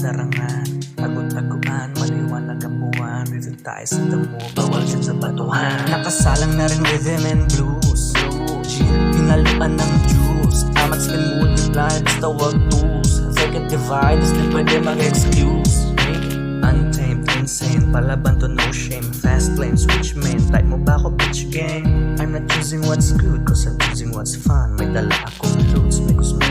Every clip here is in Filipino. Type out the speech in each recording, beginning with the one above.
larangan Agod-aguan, maliwanag ang buwan Dito tayo sa damo, bawal dyan sa batuhan. Nakasalang na rin rhythm and blues Hinaluan ng juice. Amat spin multiply, basta wag tools. Fake and divide, is pwede mag-excuse. Untamed, insane, palaban to no shame. Fast lane, switch main, type mo ba ako bitch game? I'm not choosing what's good, cause I'm choosing what's fun. May dala akong loads, may gusto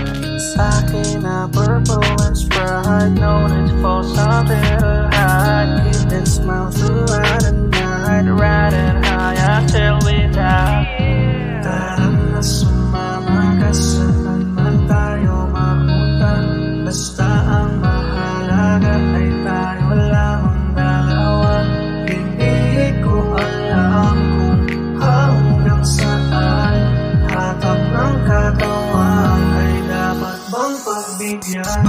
sprite No need for something. To hide Keep and smile throughout the night Riding high until we die. Tara na sumama ka saan man tayo mapunta Basta ang mahalaga ay tayo lamang dalawa Hindi ko alam kung hanggang saan ng katawan ay dapat bang pagbigyan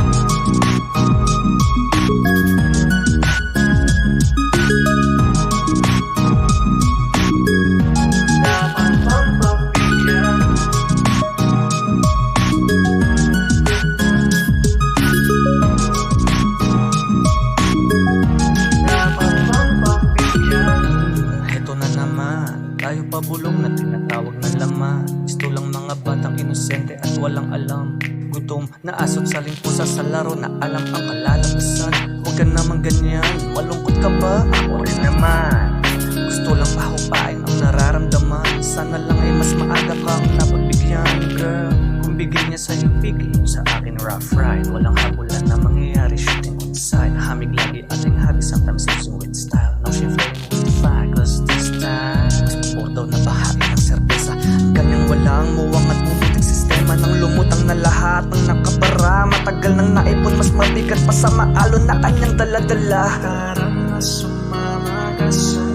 Tayo pabulong na tinatawag na laman. Gusto lang mga batang inosente at walang alam. Gutom na asot sa limpusa sa laro na alam ang kalalabasan. Huwag ka naman ganyan, malungkot ka ba? Ako rin naman. Gusto lang pahupain ang nararamdaman. Sana lang ay mas maaga kang napagbigyan. Girl, kung bigyan niya sa'yo bigay sa akin rough ride. Walang habulan na mangyayari shooting on side Hamig lagi ating hobby sometimes using with style. Now she Matagal nang naipon mas mabigat pa sa maalon na kanyang daladala. Tara na sumama ka saan